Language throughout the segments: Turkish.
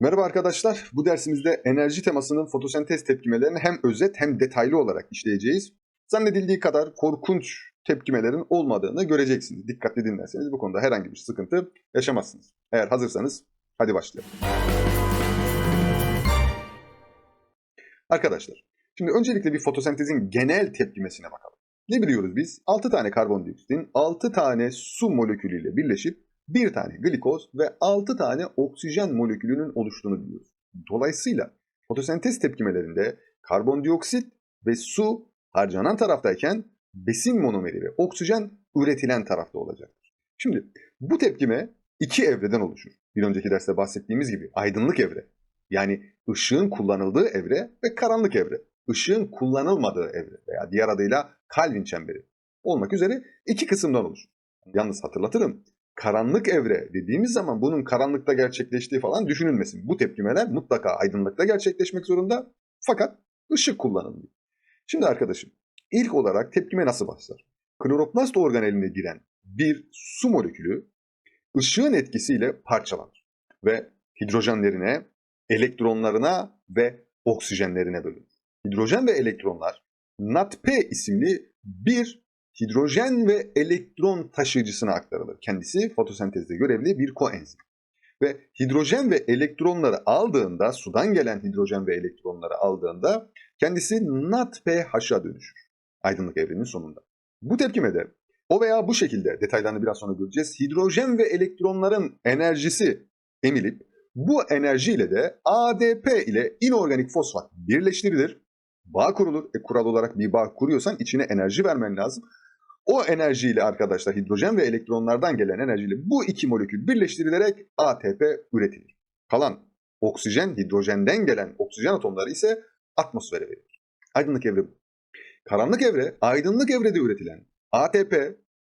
Merhaba arkadaşlar. Bu dersimizde enerji temasının fotosentez tepkimelerini hem özet hem detaylı olarak işleyeceğiz. Zannedildiği kadar korkunç tepkimelerin olmadığını göreceksiniz. Dikkatli dinlerseniz bu konuda herhangi bir sıkıntı yaşamazsınız. Eğer hazırsanız hadi başlayalım. Arkadaşlar, şimdi öncelikle bir fotosentezin genel tepkimesine bakalım. Ne biliyoruz biz? 6 tane karbondioksitin 6 tane su molekülüyle birleşip bir tane glikoz ve 6 tane oksijen molekülünün oluştuğunu biliyoruz. Dolayısıyla fotosentez tepkimelerinde karbondioksit ve su harcanan taraftayken besin monomeri ve oksijen üretilen tarafta olacaktır. Şimdi bu tepkime iki evreden oluşur. Bir önceki derste bahsettiğimiz gibi aydınlık evre yani ışığın kullanıldığı evre ve karanlık evre. Işığın kullanılmadığı evre veya diğer adıyla Calvin çemberi olmak üzere iki kısımdan oluşur. Yalnız hatırlatırım karanlık evre dediğimiz zaman bunun karanlıkta gerçekleştiği falan düşünülmesin. Bu tepkimeler mutlaka aydınlıkta gerçekleşmek zorunda fakat ışık kullanılmıyor. Şimdi arkadaşım ilk olarak tepkime nasıl başlar? Kloroplast organeline giren bir su molekülü ışığın etkisiyle parçalanır ve hidrojenlerine, elektronlarına ve oksijenlerine bölünür. Hidrojen ve elektronlar NADP isimli bir hidrojen ve elektron taşıyıcısına aktarılır. Kendisi fotosentezde görevli bir koenzim. Ve hidrojen ve elektronları aldığında, sudan gelen hidrojen ve elektronları aldığında kendisi NADPH'a dönüşür. Aydınlık evrenin sonunda. Bu tepkimede o veya bu şekilde detaylarını biraz sonra göreceğiz. Hidrojen ve elektronların enerjisi emilip bu enerjiyle de ADP ile inorganik fosfat birleştirilir. Bağ kurulur. E, kural olarak bir bağ kuruyorsan içine enerji vermen lazım. O enerjiyle arkadaşlar hidrojen ve elektronlardan gelen enerjiyle bu iki molekül birleştirilerek ATP üretilir. Kalan oksijen, hidrojenden gelen oksijen atomları ise atmosfere verilir. Aydınlık evre bu. Karanlık evre, aydınlık evrede üretilen ATP,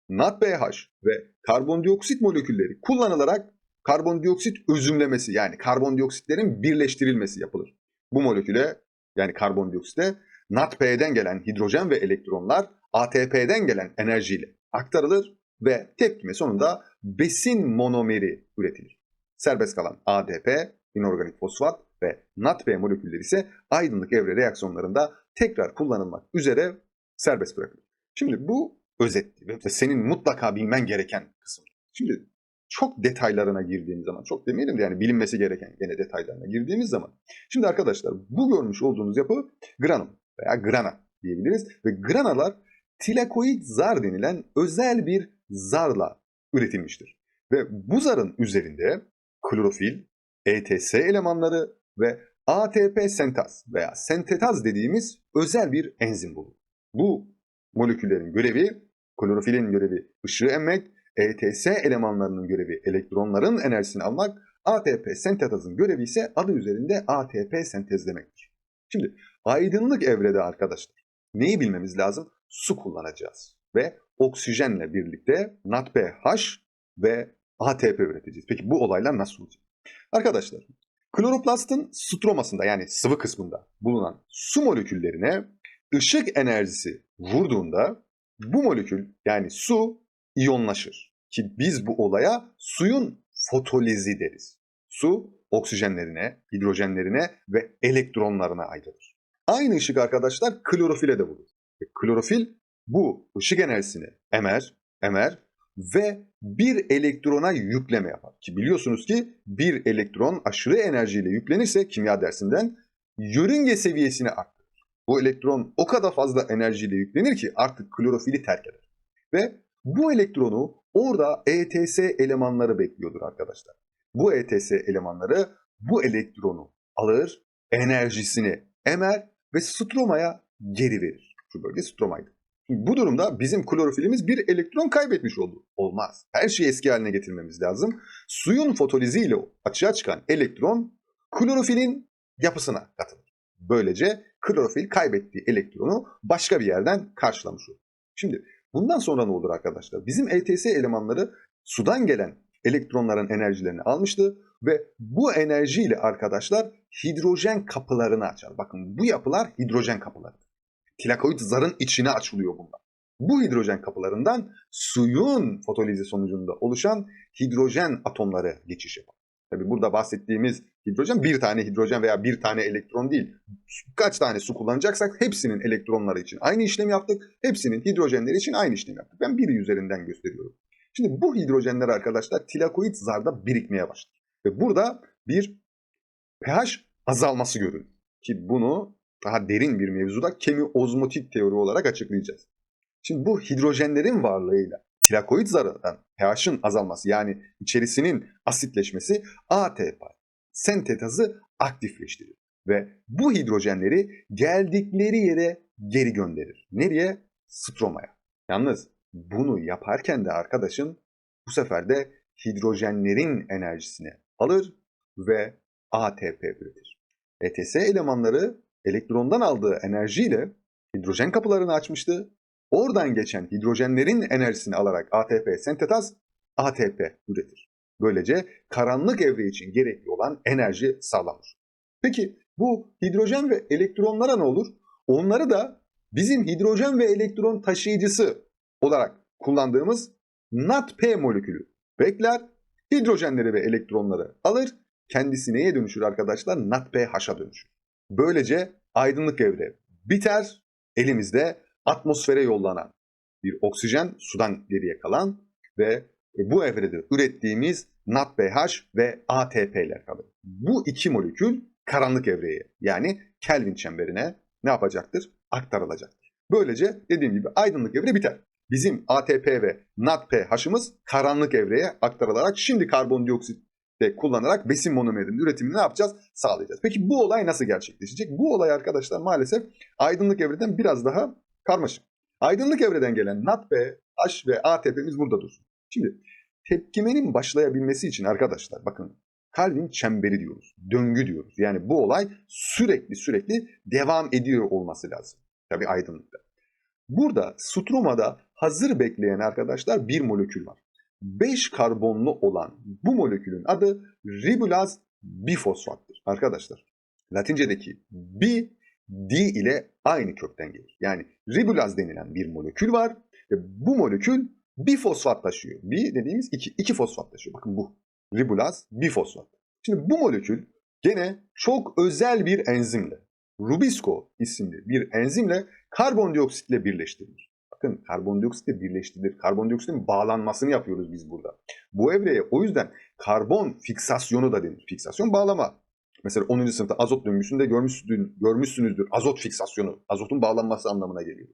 NADPH ve karbondioksit molekülleri kullanılarak karbondioksit özümlemesi yani karbondioksitlerin birleştirilmesi yapılır. Bu moleküle yani karbondioksite NADP'den gelen hidrojen ve elektronlar ATP'den gelen enerjiyle aktarılır ve tepkime sonunda besin monomeri üretilir. Serbest kalan ADP, inorganik fosfat ve NADP molekülleri ise aydınlık evre reaksiyonlarında tekrar kullanılmak üzere serbest bırakılır. Şimdi bu özetti ve senin mutlaka bilmen gereken kısım. Şimdi çok detaylarına girdiğimiz zaman, çok demeyelim de yani bilinmesi gereken gene detaylarına girdiğimiz zaman. Şimdi arkadaşlar bu görmüş olduğunuz yapı granum veya grana diyebiliriz. Ve granalar tilakoid zar denilen özel bir zarla üretilmiştir. Ve bu zarın üzerinde klorofil, ETS elemanları ve ATP sentaz veya sentetaz dediğimiz özel bir enzim bulunur. Bu moleküllerin görevi, klorofilin görevi ışığı emmek, ETS elemanlarının görevi elektronların enerjisini almak, ATP sentetazın görevi ise adı üzerinde ATP sentezlemektir. Şimdi aydınlık evrede arkadaşlar neyi bilmemiz lazım? Su kullanacağız ve oksijenle birlikte NADPH ve ATP üreteceğiz. Peki bu olaylar nasıl olacak? Arkadaşlar kloroplastın stromasında yani sıvı kısmında bulunan su moleküllerine ışık enerjisi vurduğunda bu molekül yani su iyonlaşır. Ki biz bu olaya suyun fotolizi deriz. Su oksijenlerine, hidrojenlerine ve elektronlarına ayrılır. Aynı ışık arkadaşlar klorofile de vurur. Klorofil bu ışık enerjisini emer, emer ve bir elektrona yükleme yapar. Ki biliyorsunuz ki bir elektron aşırı enerjiyle yüklenirse kimya dersinden yörünge seviyesini arttırır. Bu elektron o kadar fazla enerjiyle yüklenir ki artık klorofili terk eder. Ve bu elektronu orada ETS elemanları bekliyordur arkadaşlar. Bu ETS elemanları bu elektronu alır, enerjisini emer ve stromaya geri verir. Şu bölge stromaydı. Bu durumda bizim klorofilimiz bir elektron kaybetmiş oldu. Olmaz. Her şeyi eski haline getirmemiz lazım. Suyun fotoliziyle açığa çıkan elektron klorofilin yapısına katılır. Böylece klorofil kaybettiği elektronu başka bir yerden karşılamış olur. Şimdi bundan sonra ne olur arkadaşlar? Bizim ETS elemanları sudan gelen elektronların enerjilerini almıştı ve bu enerjiyle arkadaşlar hidrojen kapılarını açar. Bakın bu yapılar hidrojen kapıları. Tilakoid zarın içine açılıyor bunlar. Bu hidrojen kapılarından suyun fotolizi sonucunda oluşan hidrojen atomları geçiş yapar. Tabi burada bahsettiğimiz hidrojen bir tane hidrojen veya bir tane elektron değil. Kaç tane su kullanacaksak hepsinin elektronları için aynı işlemi yaptık. Hepsinin hidrojenleri için aynı işlemi yaptık. Ben biri üzerinden gösteriyorum. Şimdi bu hidrojenler arkadaşlar tilakoid zarda birikmeye başladı. Ve burada bir pH azalması görün. Ki bunu daha derin bir mevzuda kemiozmotik teori olarak açıklayacağız. Şimdi bu hidrojenlerin varlığıyla tilakoid zarından pH'ın azalması yani içerisinin asitleşmesi ATP sentetazı aktifleştirir. Ve bu hidrojenleri geldikleri yere geri gönderir. Nereye? Stromaya. Yalnız bunu yaparken de arkadaşın bu sefer de hidrojenlerin enerjisini alır ve ATP üretir. ETS elemanları elektrondan aldığı enerjiyle hidrojen kapılarını açmıştı. Oradan geçen hidrojenlerin enerjisini alarak ATP sentetaz ATP üretir. Böylece karanlık evre için gerekli olan enerji sağlanır. Peki bu hidrojen ve elektronlara ne olur? Onları da bizim hidrojen ve elektron taşıyıcısı olarak kullandığımız NADP molekülü bekler, hidrojenleri ve elektronları alır, kendisi neye dönüşür arkadaşlar? NADPH'a dönüşür. Böylece aydınlık evre biter, elimizde atmosfere yollanan bir oksijen sudan geriye kalan ve bu evrede ürettiğimiz NADPH ve ATP'ler kalır. Bu iki molekül karanlık evreye yani Kelvin çemberine ne yapacaktır? Aktarılacaktır. Böylece dediğim gibi aydınlık evre biter. Bizim ATP ve NADPH'ımız karanlık evreye aktarılarak şimdi karbondioksit de kullanarak besin monomerinin üretimini ne yapacağız? Sağlayacağız. Peki bu olay nasıl gerçekleşecek? Bu olay arkadaşlar maalesef aydınlık evreden biraz daha karmaşık. Aydınlık evreden gelen NADP, H ve ATP'miz burada dursun. Şimdi tepkimenin başlayabilmesi için arkadaşlar bakın Calvin çemberi diyoruz. Döngü diyoruz. Yani bu olay sürekli sürekli devam ediyor olması lazım. Tabii aydınlıkta. Burada stromada hazır bekleyen arkadaşlar bir molekül var. 5 karbonlu olan bu molekülün adı ribulaz bifosfattır. Arkadaşlar Latince'deki bi di ile aynı kökten gelir. Yani ribulaz denilen bir molekül var ve bu molekül bifosfat taşıyor. Bi dediğimiz iki, iki fosfat taşıyor. Bakın bu ribulaz bifosfat. Şimdi bu molekül gene çok özel bir enzimle Rubisco isimli bir enzimle karbondioksitle birleştirilir. Bakın karbondioksitle birleştirilir. Karbondioksitin bağlanmasını yapıyoruz biz burada. Bu evreye o yüzden karbon fiksasyonu da denir. Fiksasyon bağlama. Mesela 10. sınıfta azot döngüsünde görmüşsünüzdür. Azot fiksasyonu. Azotun bağlanması anlamına geliyor.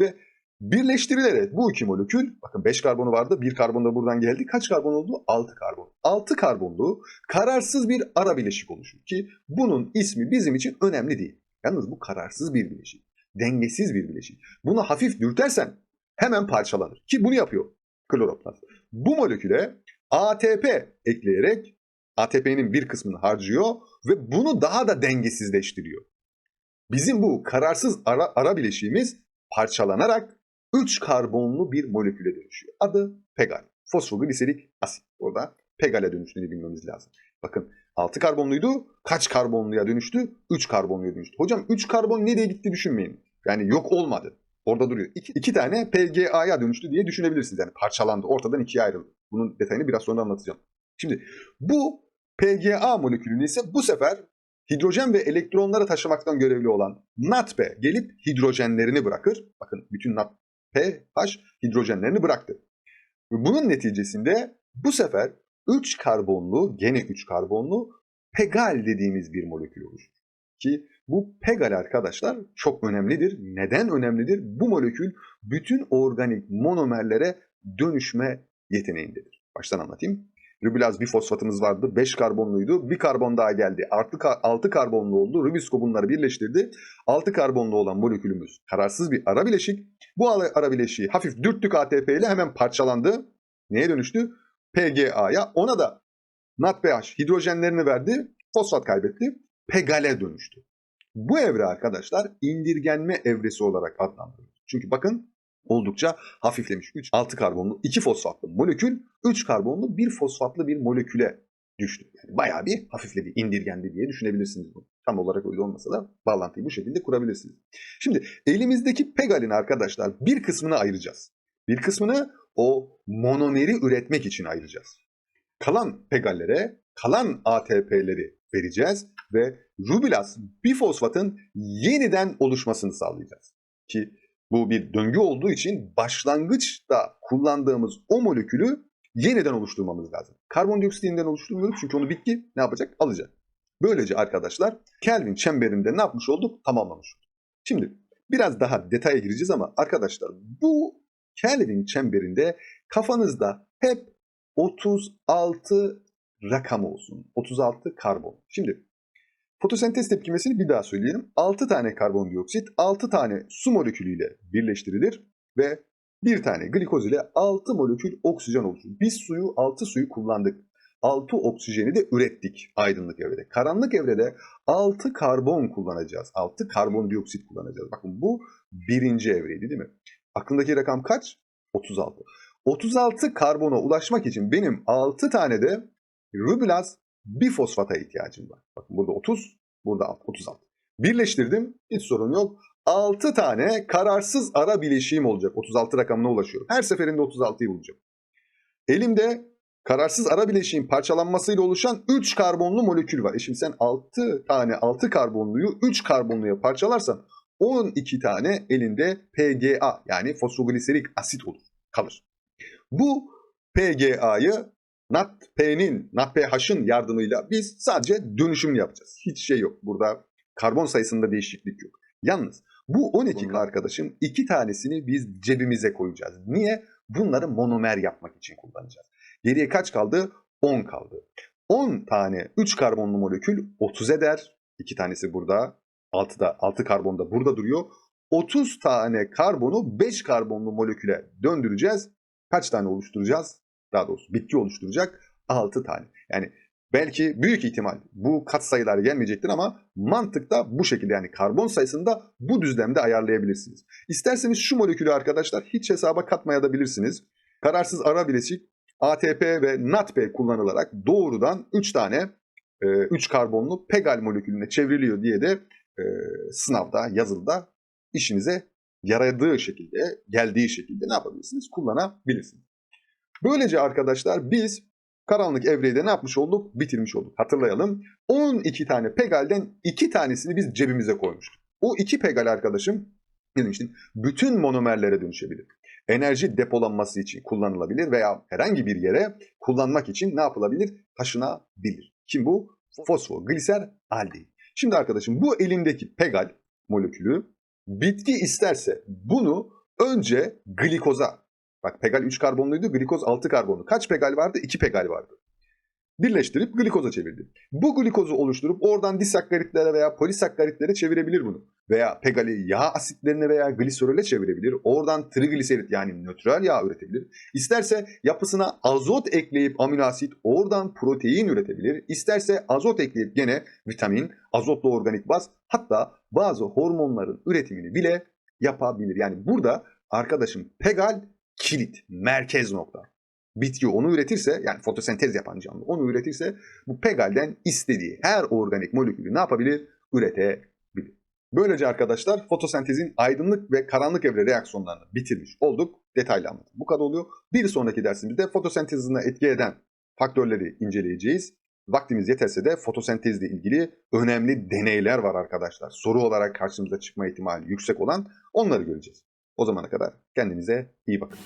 Ve birleştirilerek bu iki molekül, bakın 5 karbonu vardı, 1 karbon da buradan geldi. Kaç karbon oldu? 6 karbon. 6 karbonlu kararsız bir ara bileşik oluşur ki bunun ismi bizim için önemli değil. Yalnız bu kararsız bir bileşik. Dengesiz bir bileşik. Bunu hafif dürtersen hemen parçalanır. Ki bunu yapıyor kloroplast. Bu moleküle ATP ekleyerek ATP'nin bir kısmını harcıyor ve bunu daha da dengesizleştiriyor. Bizim bu kararsız ara, ara bileşiğimiz parçalanarak 3 karbonlu bir moleküle dönüşüyor. Adı pegal. Fosfogliserik asit. Orada pegale dönüştüğünü bilmemiz lazım. Bakın 6 karbonluydu. Kaç karbonluya dönüştü? 3 karbonluya dönüştü. Hocam 3 karbon nereye gitti düşünmeyin. Yani yok olmadı. Orada duruyor. İki, iki tane PGA'ya dönüştü diye düşünebilirsiniz. Yani parçalandı. Ortadan ikiye ayrıldı. Bunun detayını biraz sonra anlatacağım. Şimdi bu PGA molekülünü ise bu sefer hidrojen ve elektronları taşımaktan görevli olan NADP gelip hidrojenlerini bırakır. Bakın bütün NADPH hidrojenlerini bıraktı. Bunun neticesinde bu sefer 3 karbonlu, gene 3 karbonlu pegal dediğimiz bir molekül oluşur. Ki bu pegal arkadaşlar çok önemlidir. Neden önemlidir? Bu molekül bütün organik monomerlere dönüşme yeteneğindedir. Baştan anlatayım. Ribulaz bir fosfatımız vardı. 5 karbonluydu. Bir karbon daha geldi. Artı 6 karbonlu oldu. Rubisco bunları birleştirdi. 6 karbonlu olan molekülümüz kararsız bir ara bileşik. Bu ara bileşiği hafif dürttük ATP ile hemen parçalandı. Neye dönüştü? PGA'ya. Ona da NADPH hidrojenlerini verdi. Fosfat kaybetti. Pegale dönüştü. Bu evre arkadaşlar indirgenme evresi olarak adlandırılır. Çünkü bakın oldukça hafiflemiş. 3 6 karbonlu 2 fosfatlı molekül 3 karbonlu 1 fosfatlı bir moleküle düştü. Yani bayağı bir hafifledi, indirgendi diye düşünebilirsiniz bunu. Tam olarak öyle olmasa da bağlantıyı bu şekilde kurabilirsiniz. Şimdi elimizdeki pegalin arkadaşlar bir kısmını ayıracağız. Bir kısmını o monomeri üretmek için ayıracağız. kalan pegallere kalan ATP'leri vereceğiz ve rubilas bifosfatın yeniden oluşmasını sağlayacağız. Ki bu bir döngü olduğu için başlangıçta kullandığımız o molekülü yeniden oluşturmamız lazım. Karbondioksit yeniden oluşturmuyoruz çünkü onu bitki ne yapacak? Alacak. Böylece arkadaşlar Kelvin çemberinde ne yapmış olduk? Tamamlamış olduk. Şimdi biraz daha detaya gireceğiz ama arkadaşlar bu Kelvin çemberinde kafanızda hep 36 rakam olsun. 36 karbon. Şimdi fotosentez tepkimesini bir daha söyleyelim. 6 tane karbondioksit 6 tane su molekülüyle birleştirilir ve bir tane glikoz ile 6 molekül oksijen oluşur. Biz suyu 6 suyu kullandık. 6 oksijeni de ürettik aydınlık evrede. Karanlık evrede 6 karbon kullanacağız. 6 karbondioksit kullanacağız. Bakın bu birinci evreydi değil mi? Aklındaki rakam kaç? 36. 36 karbona ulaşmak için benim 6 tane de rubulaz bifosfata ihtiyacım var. Bakın burada 30, burada 36. Birleştirdim, hiç sorun yok. 6 tane kararsız ara bileşiğim olacak. 36 rakamına ulaşıyorum. Her seferinde 36'yı bulacağım. Elimde kararsız ara bileşiğin parçalanmasıyla oluşan 3 karbonlu molekül var. E şimdi sen 6 tane 6 karbonluyu 3 karbonluya parçalarsan 12 tane elinde PGA yani fosfogliserik asit olur, kalır. Bu PGA'yı NADP'nin, NADPH'ın yardımıyla biz sadece dönüşüm yapacağız. Hiç şey yok. Burada karbon sayısında değişiklik yok. Yalnız bu 12 Bunlar- arkadaşım iki tanesini biz cebimize koyacağız. Niye? Bunları monomer yapmak için kullanacağız. Geriye kaç kaldı? 10 kaldı. 10 tane 3 karbonlu molekül 30 eder. 2 tanesi burada. 6'da 6 karbon da burada duruyor. 30 tane karbonu 5 karbonlu moleküle döndüreceğiz. Kaç tane oluşturacağız? Daha doğrusu bitki oluşturacak 6 tane. Yani belki büyük ihtimal bu katsayılar gelmeyecektir ama mantıkta bu şekilde yani karbon sayısını da bu düzlemde ayarlayabilirsiniz. İsterseniz şu molekülü arkadaşlar hiç hesaba katmayabilirsiniz. Kararsız ara bileşik ATP ve NADP kullanılarak doğrudan 3 tane 3 karbonlu pegal molekülüne çevriliyor diye de e, sınavda, yazılıda işinize yaradığı şekilde, geldiği şekilde ne yapabilirsiniz? Kullanabilirsiniz. Böylece arkadaşlar biz karanlık evreyi de ne yapmış olduk? Bitirmiş olduk. Hatırlayalım. 12 tane pegalden 2 tanesini biz cebimize koymuştuk. O 2 pegal arkadaşım ne demiştim? Bütün monomerlere dönüşebilir. Enerji depolanması için kullanılabilir veya herhangi bir yere kullanmak için ne yapılabilir? Taşınabilir. Kim bu? Fosfogliser aldehit. Şimdi arkadaşım bu elimdeki pegal molekülü bitki isterse bunu önce glikoza Bak pegal 3 karbonluydu, glikoz 6 karbonlu. Kaç pegal vardı? 2 pegal vardı. Birleştirip glikoza çevirdi. Bu glikozu oluşturup oradan disakkaritlere veya polisakkaritlere çevirebilir bunu. Veya pegali yağ asitlerine veya gliserole çevirebilir. Oradan trigliserit yani nötral yağ üretebilir. İsterse yapısına azot ekleyip amino asit oradan protein üretebilir. İsterse azot ekleyip gene vitamin, azotlu organik baz hatta bazı hormonların üretimini bile yapabilir. Yani burada arkadaşım pegal kilit, merkez nokta. Bitki onu üretirse yani fotosentez yapan canlı onu üretirse bu pegalden istediği her organik molekülü ne yapabilir? Üretebilir. Böylece arkadaşlar fotosentezin aydınlık ve karanlık evre reaksiyonlarını bitirmiş olduk. Detaylı anlattım. Bu kadar oluyor. Bir sonraki dersimizde fotosentez hızına etki eden faktörleri inceleyeceğiz. Vaktimiz yeterse de fotosentezle ilgili önemli deneyler var arkadaşlar. Soru olarak karşımıza çıkma ihtimali yüksek olan onları göreceğiz. O zamana kadar kendinize iyi bakın.